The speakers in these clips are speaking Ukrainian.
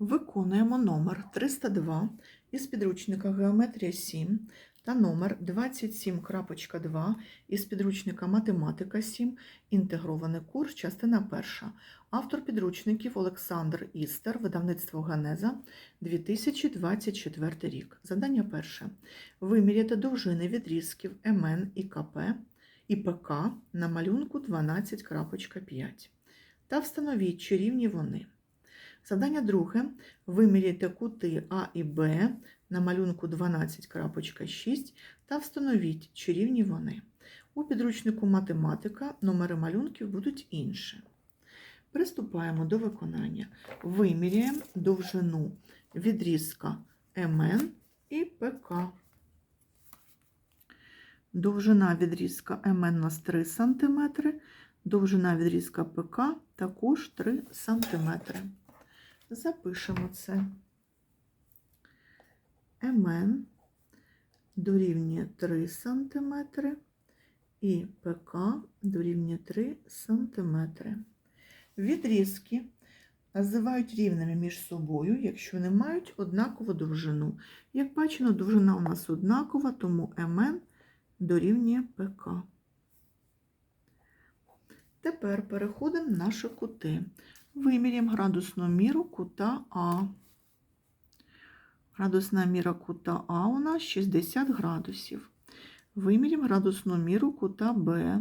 Виконуємо номер 302 із підручника Геометрія 7 та номер 27.2 із підручника Математика 7, інтегрований курс, частина 1. Автор підручників Олександр Істер, видавництво Генеза, 2024 рік. Задання перше. Виміряти довжини відрізків МН і КП і ПК на малюнку 12.5 та встановіть, чи рівні вони. Завдання друге. Виміряйте кути А і Б на малюнку 12.6 та встановіть, чи рівні вони. У підручнику математика номери малюнків будуть інші. Приступаємо до виконання. Виміряємо довжину відрізка МН і ПК. Довжина відрізка МН у нас 3 см, довжина відрізка ПК також 3 см. Запишемо це. МН дорівнює 3 см і ПК дорівнює 3 см. Відрізки називають рівними між собою, якщо вони мають однакову довжину. Як бачимо, довжина у нас однакова, тому МН дорівнює ПК. Тепер переходимо в наші кути. Виміряємо градусну міру кута А. Градусна міра кута А у нас 60 градусів. Виміряємо градусну міру кута Б.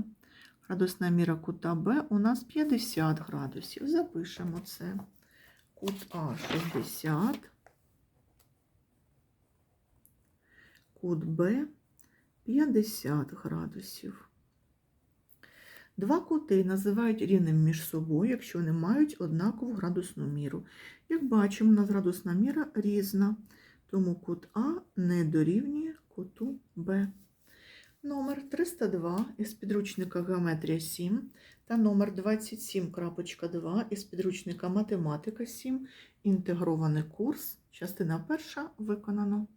Градусна міра кута Б у нас 50 градусів. Запишемо це. Кут А 60. Кут Б 50 градусів. Два кути називають рівним між собою, якщо вони мають однакову градусну міру. Як бачимо, у нас градусна міра різна, тому кут А не дорівнює куту Б. Номер 302 із підручника Геометрія 7 та номер 27.2 із підручника Математика 7. Інтегрований курс. Частина перша виконано.